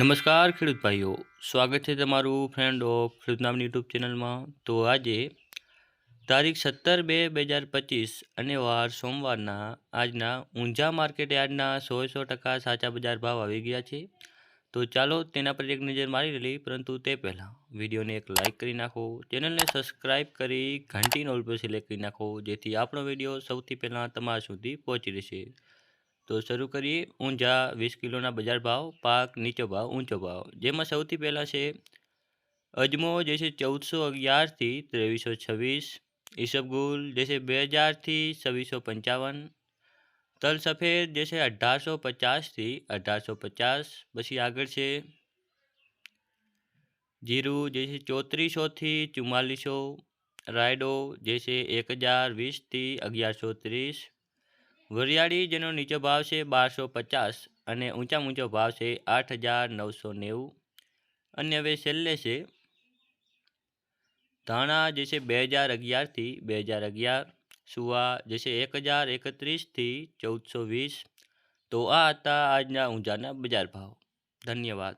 નમસ્કાર ખેડૂત ભાઈઓ. સ્વાગત છે તમારું ફ્રેન્ડ ઓફ ખેડૂત નામની યુટ્યુબ ચેનલમાં તો આજે તારીખ સત્તર બે બે હજાર પચીસ અને વાર સોમવારના આજના ઊંઝા માર્કેટે યાર્ડના સો સો ટકા સાચા બજાર ભાવ આવી ગયા છે. તો ચાલો તેના પર એક નજર મારી લઈ પરંતુ તે પહેલાં વિડીયોને એક લાઇક કરી નાખો. ચેનલને સબસ્ક્રાઈબ કરી ઘંટીનો ઓલ પર સિલેક્ટ કરી નાખો, જેથી આપણો વીડિયો સૌથી પહેલાં તમારા સુધી પહોંચી રહેશે. તો શરૂ કરીએ ઊંઝા વીસ કિલોના બજાર ભાવ, પાક નીચો ભાવ, ઊંચો ભાવ. જેમાં સૌથી પહેલાં છે અજમો, જે છે ચૌદસો અગિયારથી ત્રેવીસો છવ્વીસ. ઈસબગુલ, જે છે બે હજારથી છવ્વીસો પંચાવન. તલ સફેદ, જે છે અઢારસો પચાસથી અઢારસો પચાસ. પછી આગળ છે જીરું, જે છે ચોત્રીસોથી ચુમ્માલીસો. રાયડો, જે છે એક હજાર વીસથી અગિયારસો ત્રીસ. વરિયાળી જેનો નીચો ભાવ છે બારસો પચાસ અને ઊંચા ઊંચો ભાવ છે આઠ હજાર નવસો નેવું. અને હવે છેલ્લે છે ધાણા જે છે બે હજાર અગિયારથી બે હજાર અગિયાર, સુવા જે છે એક હજાર એકત્રીસથી ચૌદસો વીસ. તો આ હતા આજના ઊંઝાના બજાર ભાવ. ધન્યવાદ.